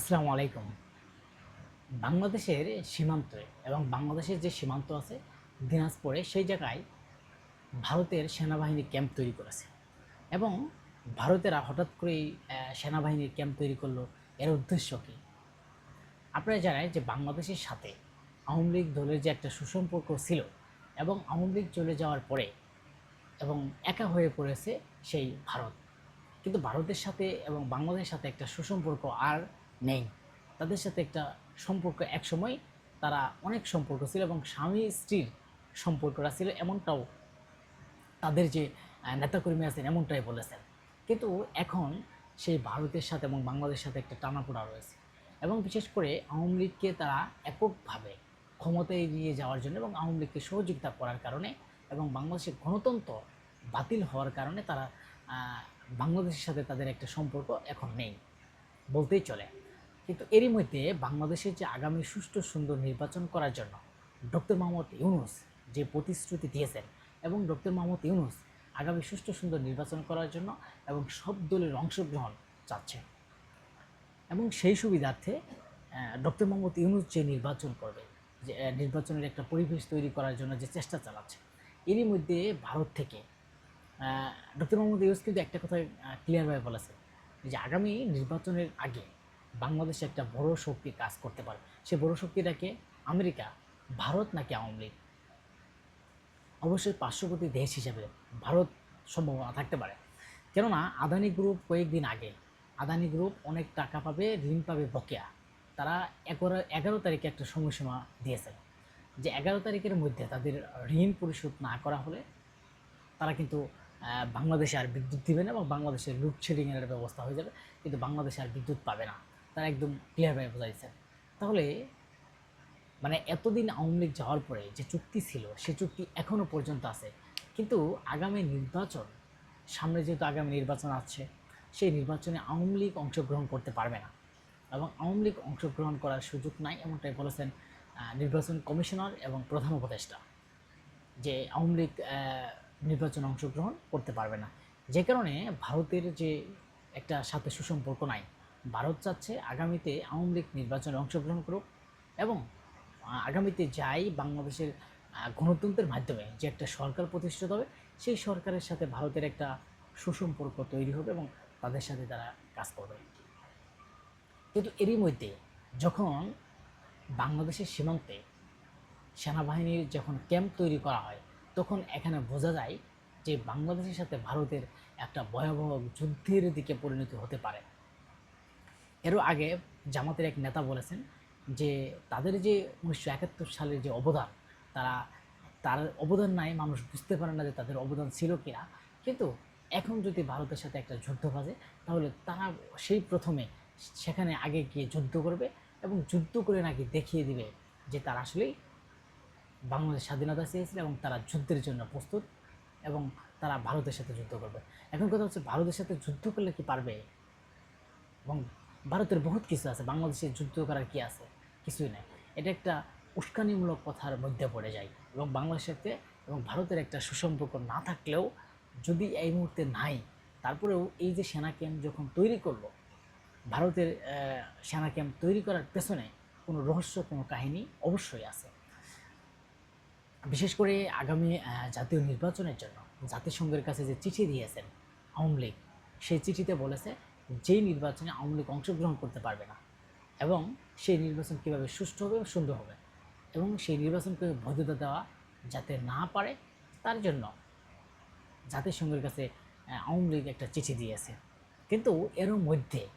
আসসালামু আলাইকুম। বাংলাদেশের সীমান্তে এবং বাংলাদেশের যে সীমান্ত আছে, দিনাজপুরে সেই জায়গায় ভারতের সেনাবাহিনী ক্যাম্প তৈরি করেছে এবং ভারতেরা হঠাৎ করেই সেনাবাহিনীর ক্যাম্প তৈরি করল। এর উদ্দেশ্য কী? আপনারা জানেন যে বাংলাদেশের সাথে আওয়ামী লীগ দলের যে একটা সুসম্পর্ক ছিল এবং আওয়ামী লীগ চলে যাওয়ার পরে এবং একা হয়ে পড়েছে সেই ভারত। কিন্তু ভারতের সাথে এবং বাংলাদেশের সাথে একটা সুসম্পর্ক আর নেই। তাদের সাথে একটা সম্পর্ক একসময় তারা অনেক সম্পর্ক ছিল এবং স্বামী স্ত্রীর সম্পর্কটা ছিল এমনটাও তাদের যে নেতাকর্মী আছেন এমনটাই বলেছেন। কিন্তু এখন সেই ভারতের সাথে এবং বাংলাদেশের সাথে একটা টানাপোড়া রয়েছে এবং বিশেষ করে আওয়ামী লীগকে তারা এককভাবে ক্ষমতায় নিয়ে যাওয়ার জন্য এবং আওয়ামী লীগকে সহযোগিতা করার কারণে এবং বাংলাদেশের গণতন্ত্র বাতিল হওয়ার কারণে তারা বাংলাদেশের সাথে তাদের একটা সম্পর্ক এখন নেই। বলতেই চলে কিন্তু এরই মধ্যে বাংলাদেশের যে আগামী সুষ্ঠু সুন্দর নির্বাচন করার জন্য ডক্টর মোহাম্মদ ইউনুস যে প্রতিশ্রুতি দিয়েছেন এবং ডক্টর মোহাম্মদ ইউনুস আগামী সুষ্ঠু সুন্দর নির্বাচন করার জন্য এবং সব দলের অংশগ্রহণ চাচ্ছেন। এবং সেই সুবিধার্থে ডক্টর মোহাম্মদ ইউনুস যে নির্বাচন করবে যে নির্বাচনের একটা পরিবেশ তৈরি করার জন্য যে চেষ্টা চালাচ্ছে, এরই মধ্যে ভারত থেকে ডক্টর মোহাম্মদ ইউনুস কিন্তু একটা কথা ক্লিয়ারভাবে বলেছে যে আগামী নির্বাচনের আগে বাংলাদেশে একটা বড় শক্তি কাজ করতে পারে। সে বড় শক্তিটাকে আমেরিকা, ভারত নাকি আওয়ামী লীগ? অবশ্যই পার্শ্ববর্তী দেশ হিসেবে ভারত সম্ভাবনা থাকতে পারে। কেননা আদানি গ্রুপ কয়েকদিন আগে, আদানি গ্রুপ অনেক টাকা পাবে, ঋণ পাবে বকেয়া। তারা এগারো এগারো তারিখে একটা সময়সীমা দিয়েছে। যে এগারো তারিখের মধ্যে তাদের ঋণ পরিশোধ না করা হলে তারা কিন্তু বাংলাদেশে আর বিদ্যুৎ দিবে না এবং বাংলাদেশের লোডশেডিংয়ের ব্যবস্থা হয়ে যাবে। কিন্তু বাংলাদেশে আর বিদ্যুৎ পাবে না। তারা একদম ক্লিয়ারভাবে বোঝাইছে। তাহলে মানে এতদিন আওয়ামী লীগ যাওয়ার পরে যে চুক্তি ছিল, সে চুক্তি এখনও পর্যন্ত আছে। কিন্তু আগামী নির্বাচন, সামনে যেহেতু আগামী নির্বাচন আছে, সেই নির্বাচনে আওয়ামী লীগ অংশগ্রহণ করতে পারবে না। এবং আওয়ামী লীগ অংশগ্রহণ করার সুযোগ নাই, এমনটাই বলেছেন নির্বাচন কমিশনার এবং প্রধান উপদেষ্টা। যে আওয়ামী লীগ নির্বাচনে অংশগ্রহণ করতে পারবে না। যে কারণে ভারতের যে একটা সাথে সুসম্পর্ক নাই ভারত চাচ্ছে আগামীতে আওয়ামী লীগ নির্বাচনে অংশগ্রহণ করুক এবং আগামীতে যাই বাংলাদেশের গণতন্ত্রের মাধ্যমে যে একটা সরকার প্রতিষ্ঠিত হবে, সেই সরকারের সাথে ভারতের একটা সুসম্পর্ক তৈরি হবে এবং তাদের সাথে তারা কাজ করবে। কিন্তু এরই মধ্যে যখন বাংলাদেশের সীমান্তে সেনাবাহিনীর যখন ক্যাম্প তৈরি করা হয়, তখন এখানে বোঝা যায় যে বাংলাদেশের সাথে ভারতের একটা ভয়াবহ যুদ্ধের দিকে পরিণত হতে পারে। এরও আগে জামাতের এক নেতা বলেছেন যে তাদের যে উনিশশো একাত্তর সালের যে অবদান, তারা, তার অবদান নাই, মানুষ বুঝতে পারে না যে তাদের অবদান ছিল কিনা। কিন্তু এখন যদি ভারতের সাথে একটা যুদ্ধ বাজে, তাহলে তারা সেই প্রথমে সেখানে আগে গিয়ে যুদ্ধ করবে এবং যুদ্ধ করে নাকি দেখিয়ে দিবে যে তারা আসলেই বাংলাদেশ স্বাধীনতা চেয়েছিল এবং তারা যুদ্ধের জন্য প্রস্তুত এবং তারা ভারতের সাথে যুদ্ধ করবে। এখন কথা হচ্ছে ভারতের সাথে যুদ্ধ করলে কি পারবে? এবং ভারতের বহুত কিছু আছে, বাংলাদেশে যুদ্ধ করার কি আছে? কিছুই নাই। এটা একটা উস্কানিমূলক কথার মধ্যে পড়ে যায়। এবং বাংলাদেশের সাথে এবং ভারতের একটা সুসম্পর্ক না থাকলেও যদি এই মুহূর্তে নাই, তারপরেও এই যে সেনা ক্যাম্প যখন তৈরি করল, ভারতের সেনা ক্যাম্প তৈরি করার পেছনে কোনো রহস্য, কোনো কাহিনী অবশ্যই আছে। বিশেষ করে আগামী জাতীয় নির্বাচনের জন্য জাতিসংঘের কাছে যে চিঠি দিয়েছেন আওয়ামী লীগ, সেই চিঠিতে বলেছে যেই নির্বাচনে আওয়ামী লীগ অংশগ্রহণ করতে পারবে না। এবং সেই নির্বাচন কীভাবে সুষ্ঠু হবে সুন্দর হবে এবং সেই নির্বাচনকে বৈধতা দেওয়া যাতে না পারে তার জন্য জাতিসংঘের কাছে আওয়ামী লীগ একটা চিঠি দিয়েছে। কিন্তু এর মধ্যে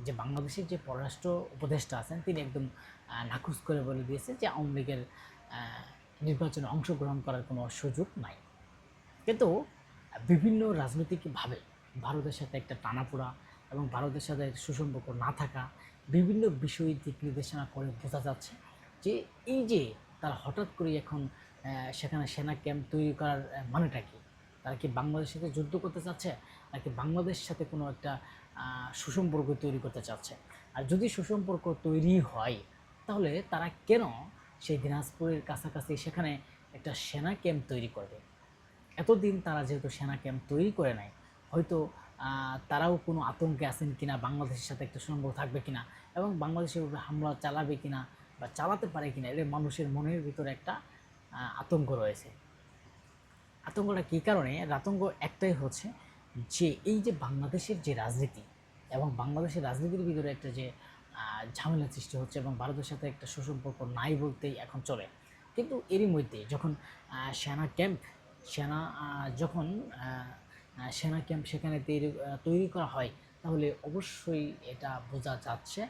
যে বাংলাদেশের যে পররাষ্ট্র উপদেষ্টা আছেন তিনি একদম আহ, করে বলে দিয়েছে যে আওয়ামী লীগের নির্বাচনে অংশগ্রহণ করার কোনো সুযোগ নাই। কিন্তু বিভিন্ন রাজনৈতিকভাবে ভারতের সাথে একটা টানাপোড়া এবং ভারতের সাথে সুসম্পর্ক না থাকা বিভিন্ন বিষয় দিক নির্দেশনা করে বোঝা যাচ্ছে যে এই যে তারা হঠাৎ করে এখন সেখানে সেনা ক্যাম্প তৈরি করার মানেটা কি? তারা কি বাংলাদেশের সাথে যুদ্ধ করতে চাচ্ছে? নাকি বাংলাদেশের সাথে কোনো একটা সুসম্পর্ক তৈরি করতে চাচ্ছে? আর যদি সুসম্পর্ক তৈরি হয়, তাহলে তারা কেন সেই দিনাজপুরের কাছাকাছি সেখানে একটা সেনা ক্যাম্প তৈরি করবে? এতদিন তারা যেহেতু সেনা ক্যাম্প তৈরি করে নাই, হয়তো তারাও কোনো আতঙ্কে আছেন কিনা, বাংলাদেশের সাথে একটা সম্পর্ক থাকবে কিনা এবং বাংলাদেশের উপরে হামলা চালাবে কিনা বা চালাতে পারে কিনা, এটা মানুষের মনের ভিতরে একটা আতঙ্ক রয়েছে। আতঙ্কটা কী কারণে? আতঙ্ক একটাই হচ্ছে যে এই যে বাংলাদেশের যে রাজনীতি এবং বাংলাদেশের রাজনীতির ভিতরে একটা যে ঝামেলা সৃষ্টি হচ্ছে এবং ভারতের সাথে একটা সুসম্পর্ক নাই বলতেই এখন চলে। কিন্তু এরই মধ্যে যখন সেনা ক্যাম্প, সেনা যখন সেনা ক্যাম্প সেখানে তৈরি তৈরি করা হয়, তাহলে অবশ্যই এটা বোঝা যাচ্ছে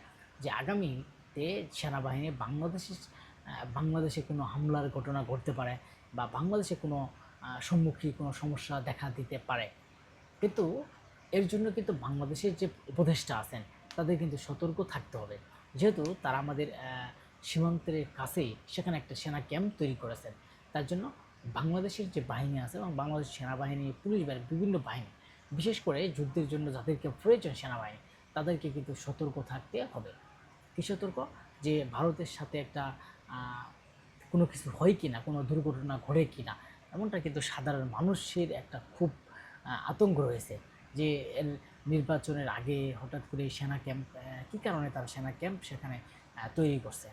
যে আগামীতে সেনাবাহিনী বাংলাদেশের বাংলাদেশে কোনো হামলার ঘটনা ঘটতে পারে বা বাংলাদেশে কোনো সম্মুখীন কোনো সমস্যা দেখা দিতে পারে। কিন্তু এর জন্য কিন্তু বাংলাদেশের যে উপদেষ্টা আছেন, তাদের কিন্তু সতর্ক থাকতে হবে। যেহেতু তারা আমাদের সীমান্তের কাছেই সেখানে একটা সেনা ক্যাম্প তৈরি করেছেন, তার জন্য বাংলাদেশের যে বাহিনী আছে এবং বাংলাদেশ সেনাবাহিনী, পুলিশ বাহিনী, বিভিন্ন বাহিনী, বিশেষ করে যুদ্ধের জন্য যাদেরকে প্রয়োজন সেনাবাহিনী, তাদেরকে কিন্তু সতর্ক থাকতে হবে। কী সতর্ক? যে ভারতের সাথে একটা কোনো কিছু হয় কি না কোনো দুর্ঘটনা ঘটে কি না এমনটা কিন্তু সাধারণ মানুষের একটা খুব আতঙ্ক রয়েছে যে নির্বাচনের আগে হঠাৎ করে সেনা ক্যাম্প কী কারণে তারা সেনা ক্যাম্প সেখানে তৈরি করছে?